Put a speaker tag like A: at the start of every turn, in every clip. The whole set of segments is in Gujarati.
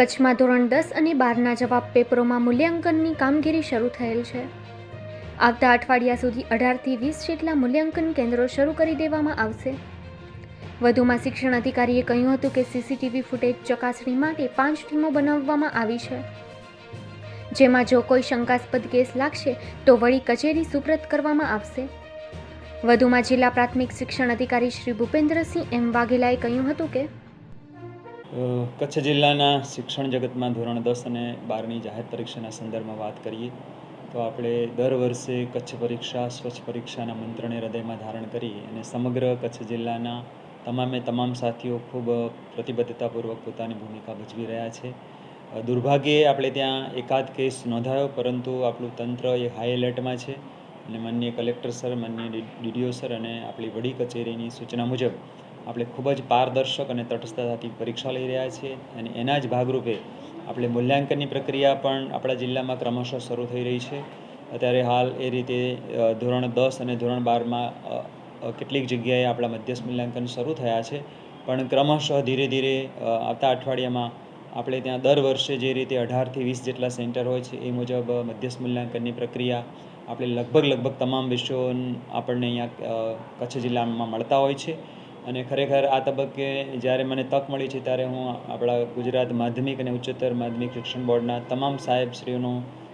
A: કચ્છમાં ધોરણ દસ અને બારના જવાબ પેપરોમાં મૂલ્યાંકનની કામગીરી શરૂ થયેલ છે આવતા અઠવાડિયા સુધી અઢારથી વીસ જેટલા મૂલ્યાંકન કેન્દ્રો શરૂ કરી દેવામાં આવશે વધુમાં શિક્ષણ અધિકારીએ કહ્યું હતું કે સીસીટીવી ફૂટેજ ચકાસણી માટે પાંચ ટીમો બનાવવામાં આવી છે જેમાં જો કોઈ શંકાસ્પદ કેસ લાગશે તો વળી કચેરી સુપ્રત કરવામાં આવશે વધુમાં જિલ્લા પ્રાથમિક શિક્ષણ અધિકારી શ્રી ભૂપેન્દ્રસિંહ એમ વાઘેલાએ કહ્યું હતું કે
B: કચ્છ જિલ્લાના શિક્ષણ જગતમાં ધોરણ દસ અને બારની જાહેર પરીક્ષાના સંદર્ભમાં વાત કરીએ તો આપણે દર વર્ષે કચ્છ પરીક્ષા સ્વચ્છ પરીક્ષાના મંત્રને હૃદયમાં ધારણ કરી અને સમગ્ર કચ્છ જિલ્લાના તમામે તમામ સાથીઓ ખૂબ પ્રતિબદ્ધતાપૂર્વક પોતાની ભૂમિકા ભજવી રહ્યા છે દુર્ભાગ્યે આપણે ત્યાં એકાદ કેસ નોંધાયો પરંતુ આપણું તંત્ર એ હાઈ એલર્ટમાં છે અને માનનીય કલેક્ટર સર માનનીય ડીડીઓ સર અને આપણી વડી કચેરીની સૂચના મુજબ આપણે ખૂબ જ પારદર્શક અને તટસ્થતાથી પરીક્ષા લઈ રહ્યા છીએ અને એના જ ભાગરૂપે આપણે મૂલ્યાંકનની પ્રક્રિયા પણ આપણા જિલ્લામાં ક્રમશઃ શરૂ થઈ રહી છે અત્યારે હાલ એ રીતે ધોરણ દસ અને ધોરણ બારમાં કેટલીક જગ્યાએ આપણા મધ્યસ્થ મૂલ્યાંકન શરૂ થયા છે પણ ક્રમશઃ ધીરે ધીરે આવતા અઠવાડિયામાં આપણે ત્યાં દર વર્ષે જે રીતે અઢારથી વીસ જેટલા સેન્ટર હોય છે એ મુજબ મધ્યસ્થ મૂલ્યાંકનની પ્રક્રિયા આપણે લગભગ લગભગ તમામ વિષયો આપણને અહીંયા કચ્છ જિલ્લામાં મળતા હોય છે અને ખરેખર આ તબક્કે જ્યારે મને તક મળી છે ત્યારે હું આપણા ગુજરાત માધ્યમિક અને ઉચ્ચતર માધ્યમિક શિક્ષણ બોર્ડના તમામ સાહેબશ્રીઓનો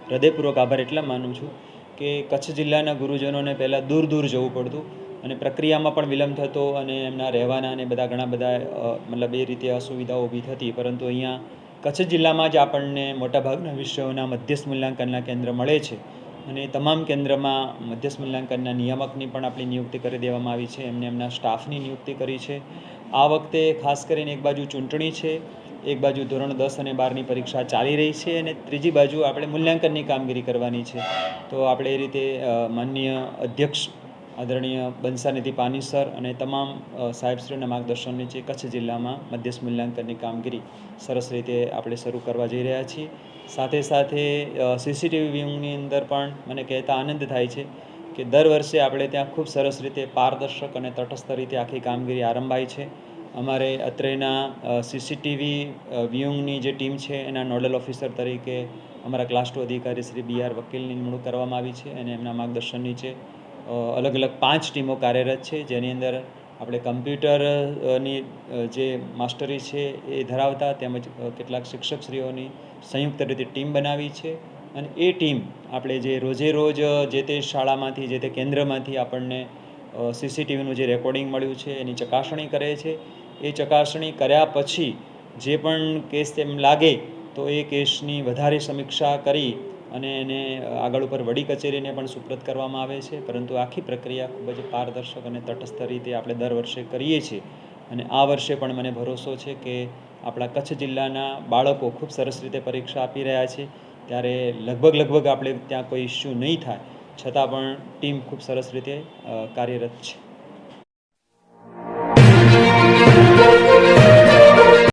B: હૃદયપૂર્વક આભાર એટલા માનું છું કે કચ્છ જિલ્લાના ગુરુજનોને પહેલાં દૂર દૂર જવું પડતું અને પ્રક્રિયામાં પણ વિલંબ થતો અને એમના રહેવાના અને બધા ઘણા બધા મતલબ એ રીતે અસુવિધાઓ ઊભી થતી પરંતુ અહીંયા કચ્છ જિલ્લામાં જ આપણને મોટાભાગના વિષયોના મધ્યસ્થ મૂલ્યાંકનના કેન્દ્ર મળે છે અને તમામ કેન્દ્રમાં મધ્યસ્થ મૂલ્યાંકનના નિયામકની પણ આપણી નિયુક્તિ કરી દેવામાં આવી છે એમને એમના સ્ટાફની નિયુક્તિ કરી છે આ વખતે ખાસ કરીને એક બાજુ ચૂંટણી છે એક બાજુ ધોરણ દસ અને બારની પરીક્ષા ચાલી રહી છે અને ત્રીજી બાજુ આપણે મૂલ્યાંકનની કામગીરી કરવાની છે તો આપણે એ રીતે માનનીય અધ્યક્ષ આદરણીય બંસાનિધિ પાની સર અને તમામ સાહેબશ્રીઓના માર્ગદર્શન નીચે કચ્છ જિલ્લામાં મધ્યસ્થ મૂલ્યાંકનની કામગીરી સરસ રીતે આપણે શરૂ કરવા જઈ રહ્યા છીએ સાથે સાથે સીસીટીવી વ્યૂની અંદર પણ મને કહેતા આનંદ થાય છે કે દર વર્ષે આપણે ત્યાં ખૂબ સરસ રીતે પારદર્શક અને તટસ્થ રીતે આખી કામગીરી આરંભાઈ છે અમારે અત્રેના સીસીટીવી વ્યૂંગની જે ટીમ છે એના નોડલ ઓફિસર તરીકે અમારા ક્લાસ ટુ અધિકારી શ્રી બી આર વકીલની નિમણૂક કરવામાં આવી છે અને એમના માર્ગદર્શન નીચે અલગ અલગ પાંચ ટીમો કાર્યરત છે જેની અંદર આપણે કમ્પ્યુટરની જે માસ્ટરી છે એ ધરાવતા તેમજ કેટલાક શિક્ષકશ્રીઓની સંયુક્ત રીતે ટીમ બનાવી છે અને એ ટીમ આપણે જે રોજે રોજ જે તે શાળામાંથી જે તે કેન્દ્રમાંથી આપણને સીસીટીવીનું જે રેકોર્ડિંગ મળ્યું છે એની ચકાસણી કરે છે એ ચકાસણી કર્યા પછી જે પણ કેસ તેમ લાગે તો એ કેસની વધારે સમીક્ષા કરી અને એને આગળ ઉપર વડી કચેરીને પણ સુપ્રત કરવામાં આવે છે પરંતુ આખી પ્રક્રિયા ખૂબ જ પારદર્શક અને તટસ્થ રીતે આપણે દર વર્ષે કરીએ છીએ અને આ વર્ષે પણ મને ભરોસો છે કે આપણા કચ્છ જિલ્લાના બાળકો ખૂબ સરસ રીતે પરીક્ષા આપી રહ્યા છે ત્યારે લગભગ લગભગ આપણે ત્યાં કોઈ ઇસ્યુ નહીં થાય છતાં પણ ટીમ ખૂબ સરસ રીતે કાર્યરત છે